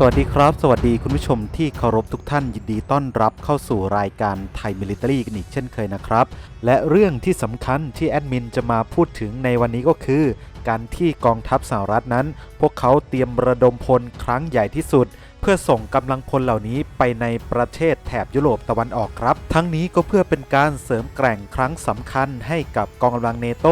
สวัสดีครับ สวัสดีคุณผู้ชมที่เคารพทุกท่านยินดีต้อนรับเข้าสู่รายการไทยมิลิ t รีกันอีกเช่นเคยนะครับ และเรื่องที่สำคัญที่แอดมินจะมาพูดถึงในวันนี้ก็คือ การที่กองทัพสหรัฐนั้น พวกเขาเตรียมระดมพลครั้งใหญ่ที่สุด เพื่อส่งกำลังพลเหล่านี้ไปในประเทศแถบยุโรปตะวันออกครับ ทั้งนี้ก็เพื่อเป็นการเสริมแกร่งครั้งสำคัญให้กับกองกำลังเนโต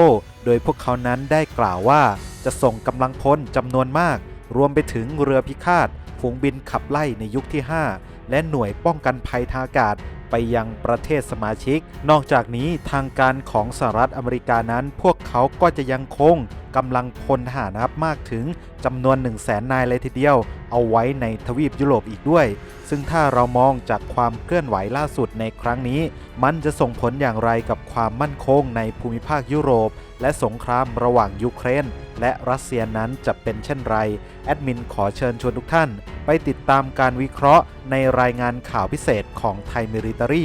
โดยพวกเขานั้นได้กล่าวว่า จะส่งกำลังพลจำนวนมาก รวมไปถึงเรือพิฆาต ฝูงบินขับไล่ในยุคที่ 5 และหน่วยป้องกันภัยทางอากาศไปยังประเทศสมาชิก นอกจากนี้ทางการของสหรัฐอเมริกานั้น พวกเขาก็จะยังคงกำลังพลทหารนะครับมากถึงจำนวน 1 0 0 0 0แสนนายเลยทีเดียว เอาไว้ในทวีปยุโรปอีกด้วย ซึ่งถ้าเรามองจากความเคลื่อนไหวล่าสุดในครั้งนี้ มันจะส่งผลอย่างไรกับความมั่นคงในภูมิภาคยุโรป และสงครามระหว่างยูเครน และรัสเซียนั้นจะเป็นเช่นไร แอดมินขอเชิญชวนทุกท่าน ไปติดตามการวิเคราะห์ในรายงานข่าวพิเศษของไทยมิลิตรี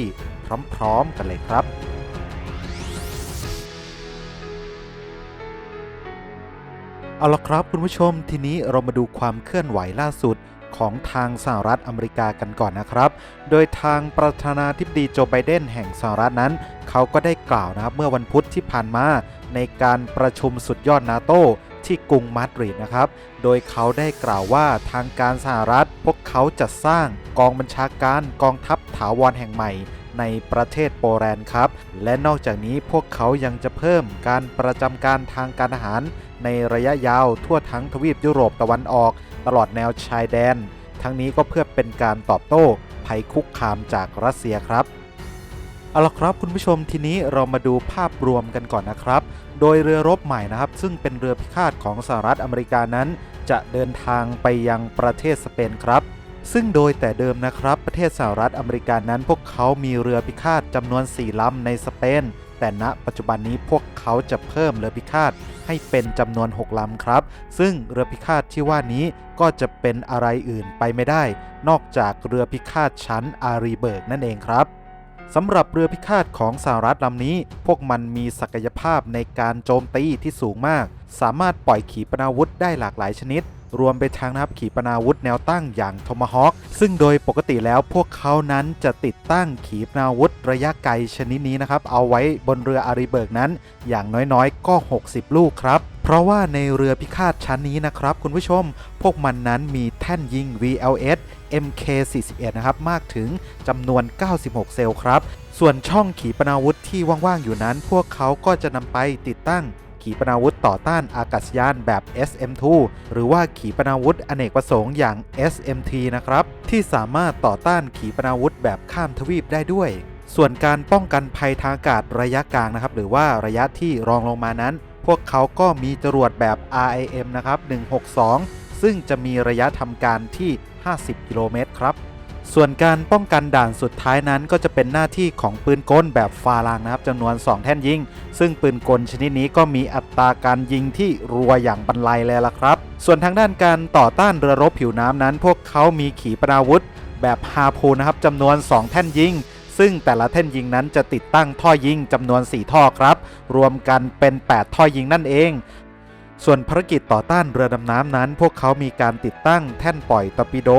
พร้อม ๆ กันเลยครับเอาละครับคุณผู้ชมทีนี้เรามาดูความเคลื่อนไหวล่าสุด ของทางสหรัฐอเมริกากันก่อนนะครับ โดยทางประธานาธิบดีโจไบเดนแห่งสหรัฐนั้น เขาก็ได้กล่าวนะครับเมื่อวันพุธที่ผ่านมาในการประชุมสุดยอดนาโตที่กรุงมาดริดนะครับ โดยเขาได้กล่าวว่าทางการสหรัฐ พวกเขาจะสร้างกองบัญชาการกองทัพถาวรแห่งใหม่ในประเทศโปแลนด์ครับ และนอกจากนี้พวกเขายังจะเพิ่มการประจำการทางการทหาร ในระยะยาวทั่วทั้งทวีปยุโรปตะวันออก ตลอดแนวชายแดน ทั้งนี้ก็เพื่อเป็นการตอบโต้ภัยคุกคามจากรัสเซียครับเอาละครับคุณผู้ชมทีนี้เรามาดูภาพรวมกันก่อนนะครับ โดยเรือรบใหม่นะครับ ซึ่งเป็นเรือพิฆาตของสหรัฐอเมริกานั้น จะเดินทางไปยังประเทศสเปนครับซึ่งโดยแต่เดิมนะครับ ประเทศสหรัฐอเมริกานั้นพวกเขามีเรือพิฆาตจำนวน 4 ลำในสเปน แต่ณปัจจุบันนี้พวกเขาจะเพิ่มเรือพิฆาตให้เป็นจำนวน 6ลำครับ ซึ่งเรือพิฆาตที่ว่านี้ก็จะเป็นอะไรอื่นไปไม่ได้ นอกจากเรือพิฆาตชั้นอารีเบิร์กนั่นเองครับสำหรับเรือพิฆาตของสหรัฐลำนี้ พวกมันมีศักยภาพในการโจมตีที่สูงมาก สามารถปล่อยขีปนาวุธได้หลากหลายชนิด รวมไปทางนะครับขีปนาวุธแนวตั้งอย่างโทมฮอคซึ่งโดยปกติแล้วพวกเขานั้นจะติดตั้งขีปนาวุธระยะไกลชนิดนี้นะครับเอาไว้บนเรืออาริเบิร์กนั้น อย่างน้อยๆ ก็ 60 ลูกครับเพราะว่าในเรือพิฆาตชั้นนี้นะครับ คุณผู้ชม พวกมันนั้นมีแท่นยิง VLS MK41 นะครับ มากถึงจำนวน 96 เซลล์ครับ ส่วนช่องขีปนาวุธที่ว่าง ๆ อยู่นั้น พวกเขาก็จะนำไปติดตั้ง ขีปนาวุธต่อต้านอากาศยานแบบ SM2 หรือว่าขีปนาวุธอเนกประสงค์อย่าง SMT นะครับ ที่สามารถต่อต้านขีปนาวุธแบบข้ามทวีปได้ด้วย ส่วนการป้องกันภัยทางอากาศระยะกลางนะครับหรือว่าระยะที่รองลงมานั้น พวกเขาก็มีจรวดแบบ RIM นะครับ162 ซึ่งจะมีระยะทำการที่ 50 กิโลเมตรครับ ส่วนการป้องกันด่านสุดท้ายนั้นก็จะเป็นหน้าที่ของปืนกลแบบฟาลังนะครับจำนวน 2 แท่นยิง ซึ่งปืนกลชนิดนี้ก็มีอัตราการยิงที่รัวอย่างบรรลัยเลยละครับ ส่วนทางด้านการต่อต้านเรือรบผิวน้ำนั้น พวกเขามีขีปนาวุธ แบบฮาพูนะครับจำนวน 2 แท่นยิงซึ่งแต่ละแท่นยิงนั้นจะติดตั้งท่อยิงจำนวน 4 ท่อครับ รวมกันเป็น 8 ท่อยิงนั่นเอง ส่วนภารกิจต่อต้านเรือดำน้ำนั้น พวกเขามีการติดตั้งแท่นปล่อยตอร์ปิโด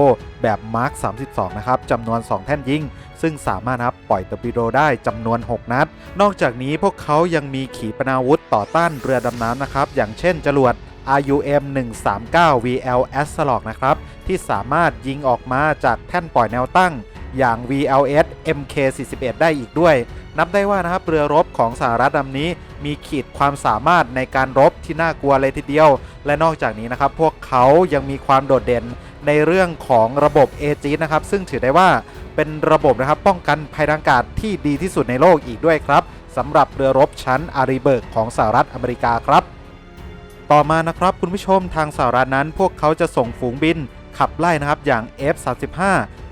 แบบมาร์ค32 นะครับจำนวน 2 แท่นยิง ซึ่งสามารถนะครับปล่อยตอร์ปิโดได้จำนวน 6 นัด นอกจากนี้พวกเขายังมีขีปนาวุธต่อต้านเรือดำน้ำนะครับ อย่างเช่นจรวด RUM 139 VL a s s a l o g นะครับ ที่สามารถยิงออกมาจากแท่นปล่อยแนวตั้งอย่าง VLS MK41 ได้อีกด้วย นับได้ว่านะครับเรือรบของสหรัฐลำนี้ มีขีดความสามารถในการรบที่น่ากลัวเลยทีเดียว และนอกจากนี้นะครับพวกเขายังมีความโดดเด่นในเรื่องของระบบเอจีนะครับซึ่งถือได้ว่าเป็นระบบนะครับป้องกันภัยทางอากาศที่ดีที่สุดในโลกอีกด้วยครับสำหรับเรือรบชั้นอาริเบิร์กของสหรัฐอเมริกาครับ ต่อมานะครับคุณผู้ชมทางสหรัฐนั้น พวกเขาจะส่งฝูงบินขับไล่นะครับอย่าง F35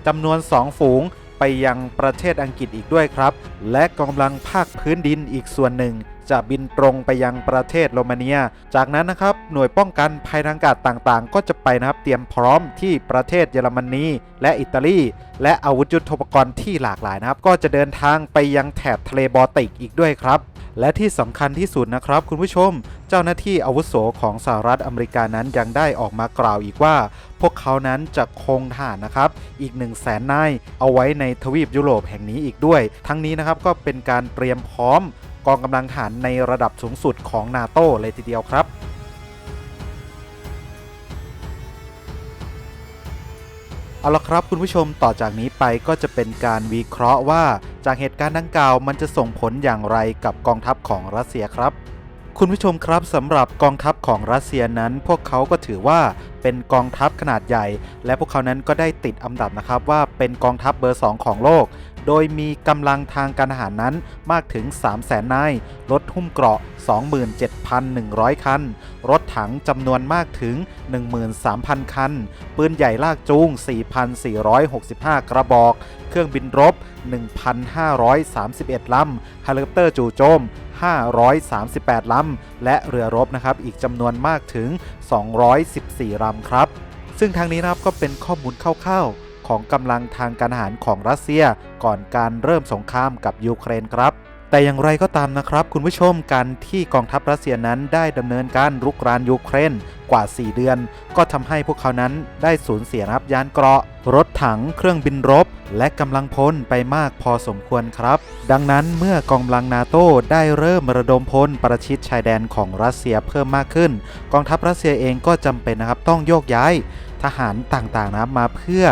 จำนวน 2 ฝูง ไปยังประเทศอังกฤษอีกด้วยครับ และกองกำลังภาคพื้นดินอีกส่วนหนึ่ง จะบินตรงไปยังประเทศโรมาเนีย จากนั้นนะครับหน่วยป้องกันภัยทางอากาศต่างๆ ก็จะไปนะครับเตรียมพร้อมที่ประเทศเยอรมนีและอิตาลี และอาวุธยุทโธปกรณ์ที่หลากหลายนะครับ ก็จะเดินทางไปยังแถบทะเลบอลติกอีกด้วยครับและที่สำคัญที่สุดนะครับ คุณผู้ชม เจ้าหน้าที่อาวุโสของสหรัฐอเมริกานั้นยังได้ออกมากล่าวอีกว่า พวกเขานั้นจะคงทหารนะครับ อีก1 0 0 0 0แสนนายเอาไว้ในทวีปยุโรปแห่งนี้อีกด้วย ทั้งนี้นะครับก็เป็นการเตรียมพร้อม กองกำลังทหารในระดับสูงสุดของนาโตเลยทีเดียวครับ เอาละครับคุณผู้ชมต่อจากนี้ไปก็จะเป็นการวิเคราะห์ว่าจากเหตุการณ์ดังกล่าวมันจะส่งผลอย่างไรกับกองทัพของรัสเซียครับ คุณผู้ชมครับสำหรับกองทัพของรัสเซียนั้น พวกเขาก็ถือว่าเป็นกองทัพขนาดใหญ่ และพวกเขานั้นก็ได้ติดอันดับนะครับว่าเป็นกองทัพเบอร์ 2 ของโลก โดยมีกำลังทางการทหารนั้นมากถึง 3 0 0แสนนาย รถหุ้มเกราะ 27,100 คัน รถถังจำนวนมากถึง 13,000 คัน ปืนใหญ่ลากจูง 4,465 กระบอก เครื่องบินรบ 1,531 ลำเฮลิคอปเตอร์จู่โจม 538 ลำ และเรือรบนะครับอีกจำนวนมากถึง 214 ลำครับ ซึ่งทางนี้นะครับก็เป็นข้อมูลคร่าวๆของกำลังทางการทหารของรัสเซีย ก่อนการเริ่มสงครามกับยูเครนครับ แต่อย่างไรก็ตามนะครับ คุณผู้ชมการที่กองทัพรัสเซียนั้นได้ดำเนินการรุกรานยูเครนกว่า 4 เดือน ก็ทำให้พวกเขานั้นได้สูญเสียรับยานเกราะ รถถัง เครื่องบินรบ และกำลังพลไปมากพอสมควรครับ ดังนั้นเมื่อกองกำลังนาโต้ได้เริ่มระดมพลประชิดชายแดนของรัสเซียเพิ่มมากขึ้น กองทัพรัสเซียเองก็จำเป็นนะครับต้องโยกย้าย ทหารต่างๆนะครับมาเพื่อ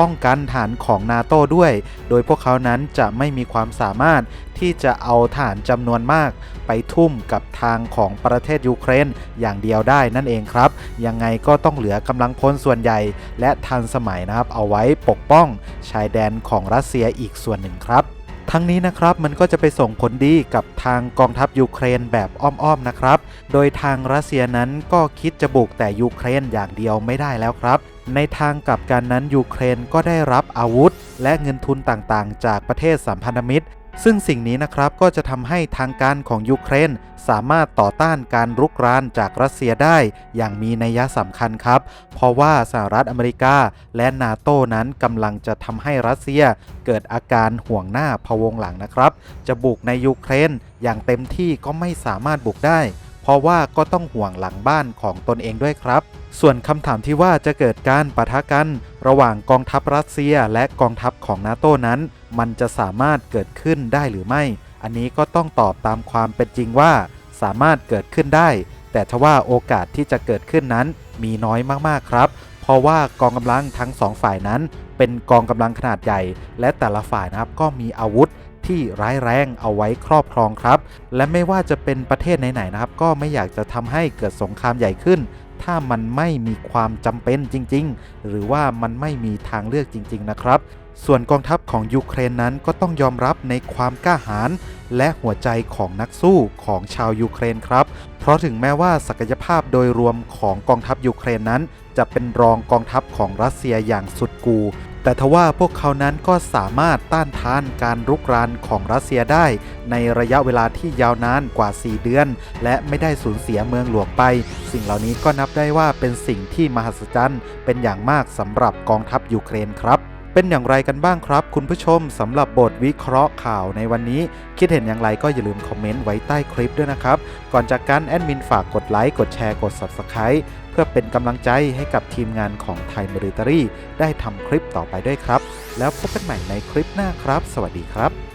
ป้องกันฐานของนาโต้ด้วย โดยพวกเขานั้นจะไม่มีความสามารถที่จะเอาฐานจำนวนมาก ไปทุ่มกับทางของประเทศยูเครนอย่างเดียวได้นั่นเองครับ ยังไงก็ต้องเหลือกำลังพลส่วนใหญ่ และทันสมัยนะครับเอาไว้ปกป้องชายแดนของรัสเซียอีกส่วนหนึ่งครับ ทั้งนี้นะครับมันก็จะไปส่งผลดีกับทางกองทัพยูเครนแบบอ้อมๆนะครับ โดยทางรัสเซียนั้นก็คิดจะบุกแต่ยูเครนอย่างเดียวไม่ได้แล้วครับ ในทางกลับกันนั้นยูเครนก็ได้รับอาวุธ และเงินทุนต่างๆ จากประเทศสัมพันธมิตร ซึ่งสิ่งนี้นะครับก็จะทำให้ทางการของยูเครนสามารถต่อต้านการรุกรานจากรัสเซียได้อย่างมีนัยสำคัญครับ เพราะว่าสหรัฐอเมริกาและนาโต้นั้นกำลังจะทำให้รัสเซียเกิดอาการห่วงหน้าพวงหลังนะครับ จะบุกในยูเครนอย่างเต็มที่ก็ไม่สามารถบุกได้ เพราะว่าก็ต้องห่วงหลังบ้านของตนเองด้วยครับส่วนคำถามที่ว่าจะเกิดการปะทะกัน ระหว่างกองทัพรัสเซียและกองทัพของนาโต้นั้นมันจะสามารถเกิดขึ้นได้หรือไม่ อันนี้ก็ต้องตอบตามความเป็นจริงว่าสามารถเกิดขึ้นได้ แต่ทว่าโอกาสที่จะเกิดขึ้นนั้นมีน้อยมากๆครับ เพราะว่ากองกำลังทั้งสองฝ่ายนั้น เป็นกองกำลังขนาดใหญ่ และแต่ละฝ่ายนะครับก็มีอาวุธที่ร้ายแรงเอาไว้ครอบครองครับ และไม่ว่าจะเป็นประเทศไหนๆนะครับ ก็ไม่อยากจะทำให้เกิดสงครามใหญ่ขึ้น ถ้ามันไม่มีความจำเป็นจริง ๆ หรือว่ามันไม่มีทางเลือกจริง ๆ นะครับ ส่วนกองทัพของยูเครนนั้นก็ต้องยอมรับในความกล้าหาญและหัวใจของนักสู้ของชาวยูเครนครับ เพราะถึงแม้ว่าศักยภาพโดยรวมของกองทัพยูเครนนั้น จะเป็นรองกองทัพของรัสเซียอย่างสุดกู แต่ทว่าพวกเขานั้นก็สามารถต้านทานการรุกรานของรัสเซียได้ ในระยะเวลาที่ยาวนานกว่า 4 เดือน และไม่ได้สูญเสียเมืองหลวงไป สิ่งเหล่านี้ก็นับได้ว่าเป็นสิ่งที่มหัศจรรย์เป็นอย่างมากสำหรับกองทัพยูเครนครับ เป็นอย่างไรกันบ้างครับ คุณผู้ชมสำหรับบทวิเคราะห์ข่าวในวันนี้ คิดเห็นอย่างไรก็อย่าลืมคอมเมนต์ไว้ใต้คลิปด้วยนะครับ ก่อนจากการแอดมินฝากกดไลค์กดแชร์กด Subscribe เพื่อเป็นกำลังใจให้กับทีมงานของไทยมิลิเตอรี่ได้ทำคลิปต่อไปด้วยครับ แล้วพบกันใหม่ในคลิปหน้าครับ สวัสดีครับ